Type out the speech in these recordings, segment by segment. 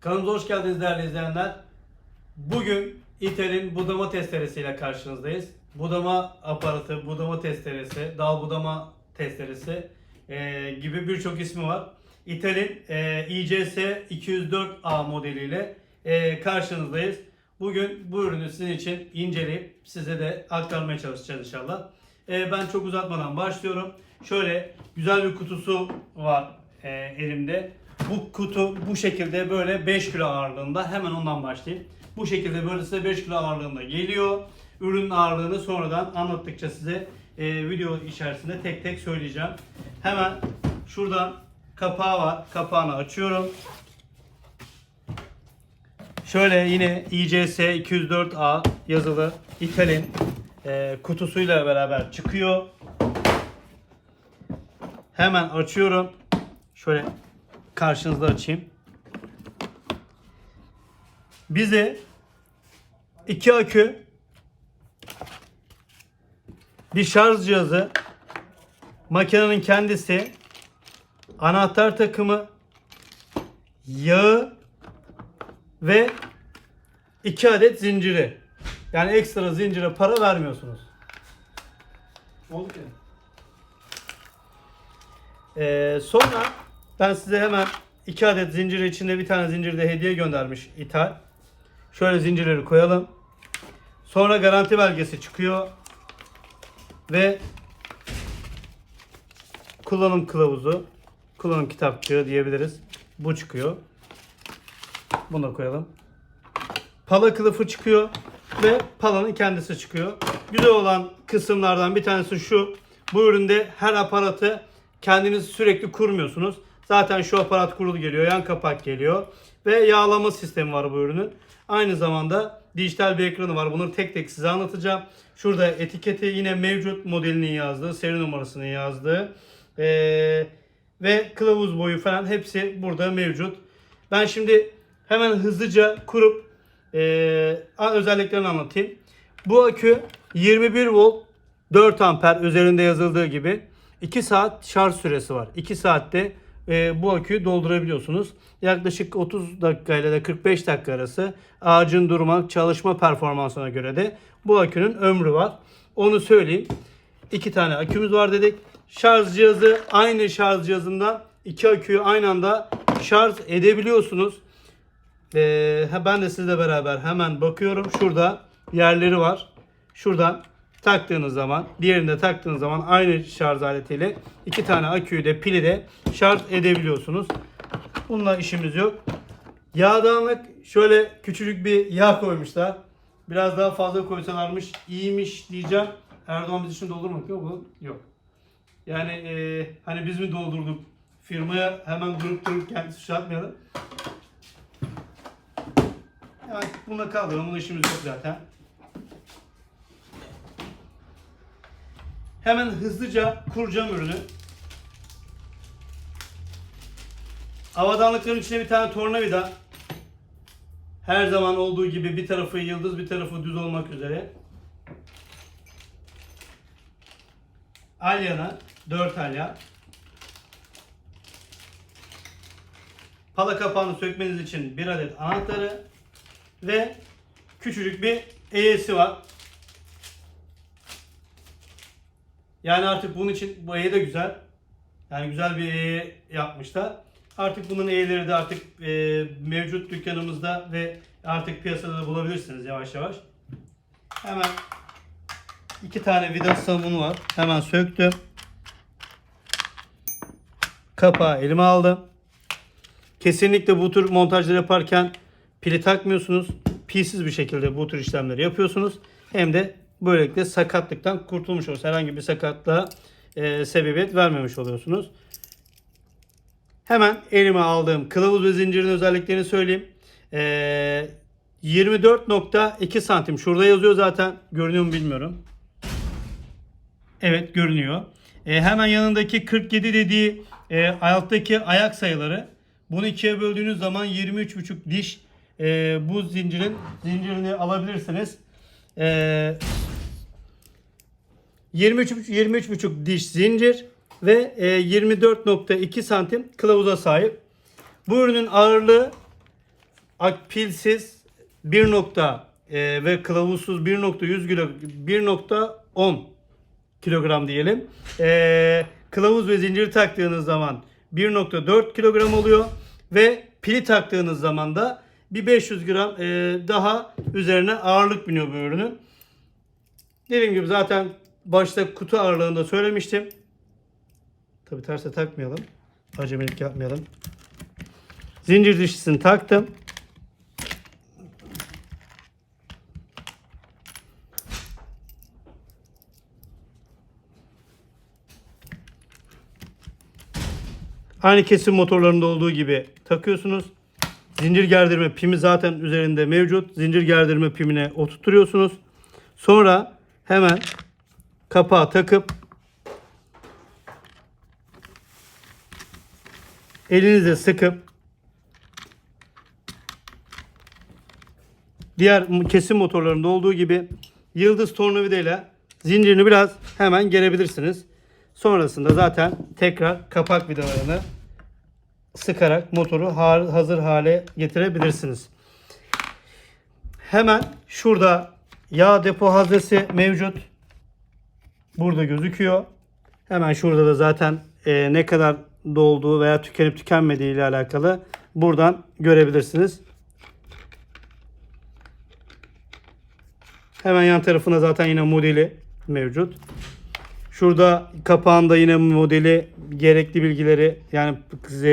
Kanalımıza hoş geldiniz değerli izleyenler. Bugün İTEL'in budama testeresiyle karşınızdayız. Budama aparatı, budama testeresi, dal budama testeresi e, gibi birçok ismi var. İTEL'in e, ICS 204A modeliyle e, karşınızdayız. Bugün bu ürünü sizin için inceleyip size de aktarmaya çalışacağız inşallah. E, ben çok uzatmadan başlıyorum. Şöyle güzel bir kutusu var e, elimde. Bu kutu bu şekilde böyle 5 kilo ağırlığında. Hemen ondan başlayayım. Bu şekilde böyle size 5 kilo ağırlığında geliyor. Ürünün ağırlığını sonradan anlattıkça size e, video içerisinde tek tek söyleyeceğim. Hemen şuradan kapağı var. Kapağını açıyorum. Şöyle yine ICS 204A yazılı İtal'in e, kutusuyla beraber çıkıyor. Hemen açıyorum. Şöyle karşınızda açayım. Bize iki akü, bir şarj cihazı, makinenin kendisi, anahtar takımı, yağı ve iki adet zinciri. Yani ekstra zincire para vermiyorsunuz. Oldu ki. Ee, sonra ben size hemen iki adet zincir içinde bir tane zincir de hediye göndermiş ithal. Şöyle zincirleri koyalım. Sonra garanti belgesi çıkıyor. Ve kullanım kılavuzu, kullanım kitapçığı diyebiliriz. Bu çıkıyor. Bunu da koyalım. Pala kılıfı çıkıyor ve palanın kendisi çıkıyor. Güzel olan kısımlardan bir tanesi şu. Bu üründe her aparatı kendiniz sürekli kurmuyorsunuz. Zaten şu aparat kurulu geliyor. Yan kapak geliyor. Ve yağlama sistemi var bu ürünün. Aynı zamanda dijital bir ekranı var. Bunları tek tek size anlatacağım. Şurada etiketi yine mevcut modelinin yazdığı, seri numarasının yazdığı ee, ve kılavuz boyu falan hepsi burada mevcut. Ben şimdi hemen hızlıca kurup ee, özelliklerini anlatayım. Bu akü 21 volt 4 amper üzerinde yazıldığı gibi 2 saat şarj süresi var. 2 saatte e, bu aküyü doldurabiliyorsunuz. Yaklaşık 30 dakika ile de 45 dakika arası ağacın durma çalışma performansına göre de bu akünün ömrü var. Onu söyleyeyim. İki tane akümüz var dedik. Şarj cihazı aynı şarj cihazından iki aküyü aynı anda şarj edebiliyorsunuz. Ee, ben de sizle beraber hemen bakıyorum. Şurada yerleri var. Şuradan taktığınız zaman, diğerinde taktığınız zaman aynı şarj aletiyle iki tane aküyü de pili de şarj edebiliyorsunuz. Bununla işimiz yok. Yağdanlık şöyle küçücük bir yağ koymuşlar. Biraz daha fazla koysalarmış iyiymiş diyeceğim. Erdoğan biz için doldurmak yok mu? Yok. Yani e, hani biz mi doldurduk? Firmaya hemen durup durup kendisi suç atmayalım. Yani buna kaldıralım. Bunun işimiz yok zaten. Hemen hızlıca kuracağım ürünü. Avadanlıkların içine bir tane tornavida. Her zaman olduğu gibi bir tarafı yıldız bir tarafı düz olmak üzere. Alyana 4 alya. Pala kapağını sökmeniz için bir adet anahtarı ve küçücük bir eğesi var. Yani artık bunun için bu eğe de güzel. Yani güzel bir eğe yapmışlar. Artık bunun eğeleri de artık e, mevcut dükkanımızda ve artık piyasada da bulabilirsiniz yavaş yavaş. Hemen iki tane vida sabunu var. Hemen söktüm. Kapağı elime aldım. Kesinlikle bu tür montajları yaparken pili takmıyorsunuz. Pilsiz bir şekilde bu tür işlemleri yapıyorsunuz. Hem de böylelikle sakatlıktan kurtulmuş oluyorsunuz. Herhangi bir sakatlığa e, sebebiyet vermemiş oluyorsunuz. Hemen elime aldığım kılavuz ve zincirin özelliklerini söyleyeyim. E, 24.2 santim. Şurada yazıyor zaten. Görünüyor mu bilmiyorum. Evet görünüyor. E, hemen yanındaki 47 dediği e, alttaki ayak sayıları. Bunu ikiye böldüğünüz zaman 23.5 diş e, bu zincirin zincirini alabilirsiniz. E, 23 23,5 diş zincir ve e, 24.2 santim kılavuza sahip. Bu ürünün ağırlığı pilsiz 1 nokta e, ve kılavuzsuz 1.100 kilo 1.10 kilogram diyelim. E, kılavuz ve zinciri taktığınız zaman 1.4 kilogram oluyor ve pili taktığınız zaman da bir 500 gram e, daha üzerine ağırlık biniyor bu ürünün. Dediğim gibi zaten başta kutu ağırlığında söylemiştim. Tabi terse takmayalım. Acemilik yapmayalım. Zincir dişlisini taktım. Aynı kesim motorlarında olduğu gibi takıyorsunuz. Zincir gerdirme pimi zaten üzerinde mevcut. Zincir gerdirme pimine oturtuyorsunuz. Sonra hemen kapağı takıp elinizle sıkıp diğer kesim motorlarında olduğu gibi yıldız tornavidayla zincirini biraz hemen gerebilirsiniz. Sonrasında zaten tekrar kapak vidalarını sıkarak motoru ha- hazır hale getirebilirsiniz. Hemen şurada yağ depo haznesi mevcut. Burada gözüküyor. Hemen şurada da zaten e, ne kadar dolduğu veya tükenip tükenmediği ile alakalı buradan görebilirsiniz. Hemen yan tarafında zaten yine modeli mevcut. Şurada kapağında yine modeli gerekli bilgileri yani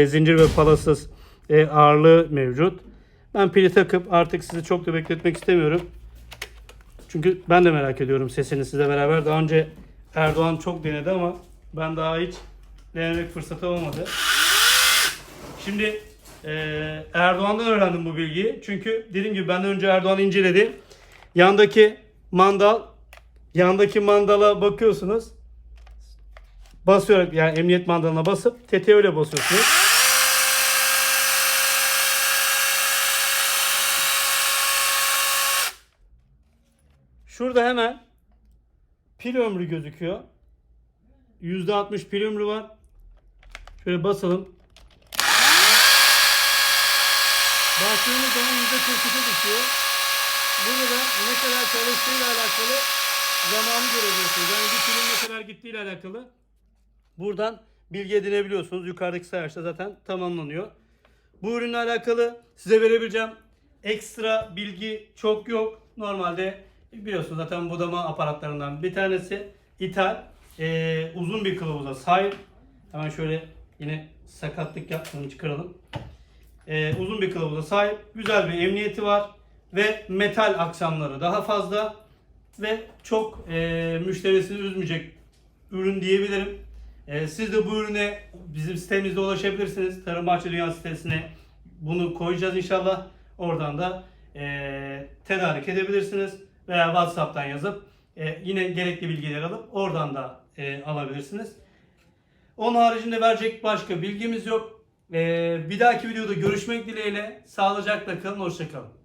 zincir ve palasız e, ağırlığı mevcut. Ben pili takıp artık sizi çok da bekletmek istemiyorum. Çünkü ben de merak ediyorum sesini size beraber. Daha önce Erdoğan çok denedi ama ben daha hiç denemek fırsatı olmadı. Şimdi e, Erdoğan'dan öğrendim bu bilgiyi. Çünkü dediğim gibi benden önce Erdoğan inceledi. Yandaki mandal, yandaki mandala bakıyorsunuz. Basıyor yani emniyet mandalına basıp tetiğe öyle basıyorsunuz. Şurada hemen pil ömrü gözüküyor. %60 pil ömrü var. Şöyle basalım. Bastığımız zaman %43'e düşüyor. Burada da ne kadar çalıştığıyla alakalı zamanı görebiliyorsunuz. Yani bir pilin ne kadar gittiğiyle alakalı buradan bilgi edinebiliyorsunuz. Yukarıdaki sayaçta zaten tamamlanıyor. Bu ürünle alakalı size verebileceğim ekstra bilgi çok yok. Normalde biliyorsunuz zaten budama aparatlarından bir tanesi ithal ee, uzun bir kılavuza sahip. Hemen şöyle yine sakatlık yapmadan çıkaralım. Ee, uzun bir kılavuza sahip. Güzel bir emniyeti var ve metal aksamları daha fazla ve çok e, müşterisini üzmeyecek ürün diyebilirim. E, siz de bu ürüne bizim sitemizde ulaşabilirsiniz. Tarım Bahçe Dünya sitesine bunu koyacağız inşallah. Oradan da e, tedarik edebilirsiniz. Veya WhatsApp'tan yazıp e, yine gerekli bilgileri alıp oradan da e, alabilirsiniz. Onun haricinde verecek başka bilgimiz yok. E, bir dahaki videoda görüşmek dileğiyle. Sağlıcakla kalın, hoşçakalın.